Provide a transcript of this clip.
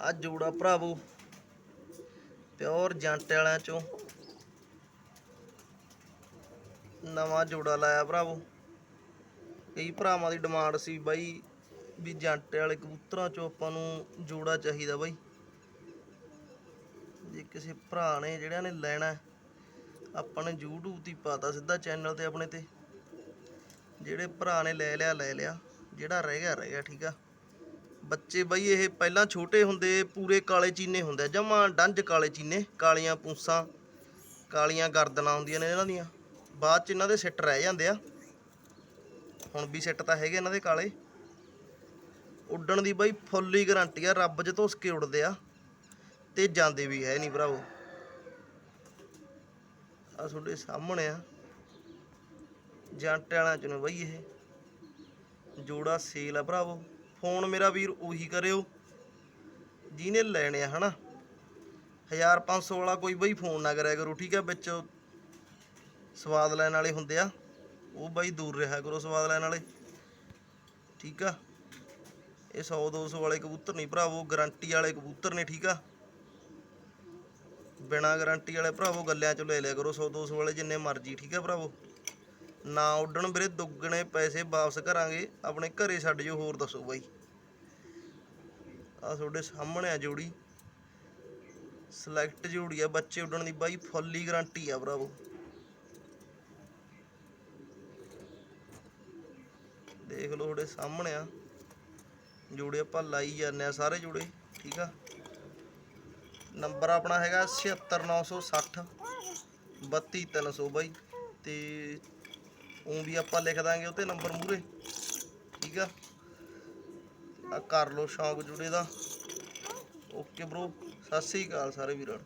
ਆ ਜੋੜਾ ਭਰਾਵੋ, ਪਿਓਰ ਜੰਟ ਵਾਲਿਆਂ ਚੋਂ ਨਵਾਂ ਜੋੜਾ ਲਾਇਆ ਭਰਾਵੋ। ਕਈ ਭਰਾਵਾਂ ਦੀ ਡਿਮਾਂਡ ਸੀ ਬਾਈ ਵੀ ਜੰਟ ਵਾਲੇ ਕਬੂਤਰਾਂ ਚੋਂ ਆਪਾਂ ਨੂੰ ਜੋੜਾ ਚਾਹੀਦਾ ਬਾਈ। ਜੇ ਕਿਸੇ ਭਰਾ ਨੇ, ਜਿਹੜਿਆਂ ਨੇ ਲੈਣਾ, ਆਪਾਂ ਨੇ YouTube ਤੇ ਪਾਤਾ ਸਿੱਧਾ ਚੈਨਲ ਤੇ ਆਪਣੇ ਤੇ। ਜਿਹੜੇ ਭਰਾ ਨੇ ਲੈ ਲਿਆ ਲੈ ਲਿਆ। ਜਿਹੜਾ ਰਹਿ ਗਿਆ ਰਹਿ ਗਿਆ, ਠੀਕ ਆ। ਬੱਚੇ ਬਈ ਇਹ ਪਹਿਲਾਂ ਛੋਟੇ ਹੁੰਦੇ ਪੂਰੇ ਕਾਲੇ ਚੀਨੇ ਹੁੰਦੇ ਜਮਾ ਡੰਜ ਕਾਲੇ ਚੀਨੇ, ਕਾਲੀਆਂ ਪੂੰਸਾਂ, ਕਾਲੀਆਂ ਗਰਦਨਾਂ ਹੁੰਦੀਆਂ ਨੇ ਇਹਨਾਂ ਦੀਆਂ। ਬਾਅਦ ਚ ਇਹਨਾਂ ਦੇ ਸਿੱਟ ਰਹਿ ਜਾਂਦੇ ਆ। ਹੁਣ ਵੀ ਸਿੱਟ ਤਾਂ ਹੈਗੇ ਇਹਨਾਂ ਦੇ ਕਾਲੇ। ਉੱਡਣ ਦੀ ਬਈ ਫੁੱਲ ਹੀ ਗਰੰਟੀ ਆ, ਰੱਬ 'ਚ ਧੁੱਸ ਕੇ ਉੱਡਦੇ ਆ। ਤੇ ਜਾਂਦੇ ਵੀ ਹੈ ਨਹੀਂ ਭਰਾਵੋ। ਆ ਤੁਹਾਡੇ ਸਾਹਮਣੇ ਆ। ਜੰਟ ਵਾਲਿਆਂ ਚ ਨੇ ਬਈ ਇਹ। ਜੋੜਾ ਸੇਲ ਆ ਭਰਾਵੋ। ਫੋਨ ਮੇਰਾ ਵੀਰ ਉਹੀ ਕਰਿਓ, ਜਿਹਨੇ ਲੈਣੇ ਆ, ਹਨਾ? 1500 ਵਾਲਾ ਕੋਈ ਬਈ ਫੋਨ ਨਾ ਕਰਿਆ ਕਰੋ, ਠੀਕ ਆ ਵਿੱਚ ਸਵਾਦ ਲੈਣ ਵਾਲੇ ਹੁੰਦੇ ਆ, ਉਹ ਬਾਈ ਦੂਰ ਰਿਹਾ ਕਰੋ ਸਵਾਦ ਲੈਣ ਵਾਲੇ, ਠੀਕ ਆ? ਇਹ 100 200 ਵਾਲੇ ਕਬੂਤਰ ਨਹੀਂ ਭਰਾਵੋ, ਗਾਰੰਟੀ ਵਾਲੇ ਕਬੂਤਰ ਨੇ, ਠੀਕ ਆ? ਬਿਨਾ ਗਾਰੰਟੀ ਵਾਲੇ ਭਰਾਵੋ, ਗੱਲਿਆਂ ਚੋਂ ਲੈ ਲਿਆ ਕਰੋ 100 200 ਵਾਲੇ ਜਿੰਨੇ ਮਰਜ਼ੀ, ਠੀਕ ਆ ਭਰਾਵੋ? ਨਾ ਉੱਡਣ ਵੀਰੇ, ਦੁੱਗਣੇ ਪੈਸੇ ਵਾਪਸ ਕਰਾਂਗੇ। ਆਪਣੇ ਘਰੇ ਛੱਡ ਜੋ ਹੋਰ ਦੱਸੋ ਬਾਈ। ਆ ਤੁਹਾਡੇ ਸਾਹਮਣੇ ਆ ਜੋੜੀ। ਸਿਲੈਕਟ ਜੋੜੀ ਆ ਬੱਚੇ ਉੱਡਣ ਦੀ। ਬਾਈ, ਫੁੱਲੀ ਗਾਰੰਟੀ ਆ ਭਰਾਵੋ। ਦੇਖ ਲਓ ਤੁਹਾਡੇ ਸਾਹਮਣੇ ਆ। ਜੋੜੇ ਆਪਾਂ ਲਾਈ ਜਾਂਦੇ ਆ ਸਾਰੇ ਜੋੜੇ, ਠੀਕ ਆ। ਨੰਬਰ ਆਪਣਾ ਹੈਗਾ 76960 32300 ਬਾਈ। ਤੇ ਉਹ ਵੀ ਆਪਾਂ ਲਿਖ ਦਾਂਗੇ ਉੱਤੇ ਨੰਬਰ ਮੂਰੇ ਠੀਕ ਆ? ਆ ਕਰ ਲਓ ਸ਼ੌਂਕ ਜੁੜੇ ਦਾ। ਓਕੇ ਬ్రో ਸਤਿ ਸ੍ਰੀ ਅਕਾਲ ਸਾਰੇ ਵੀਰਾਂ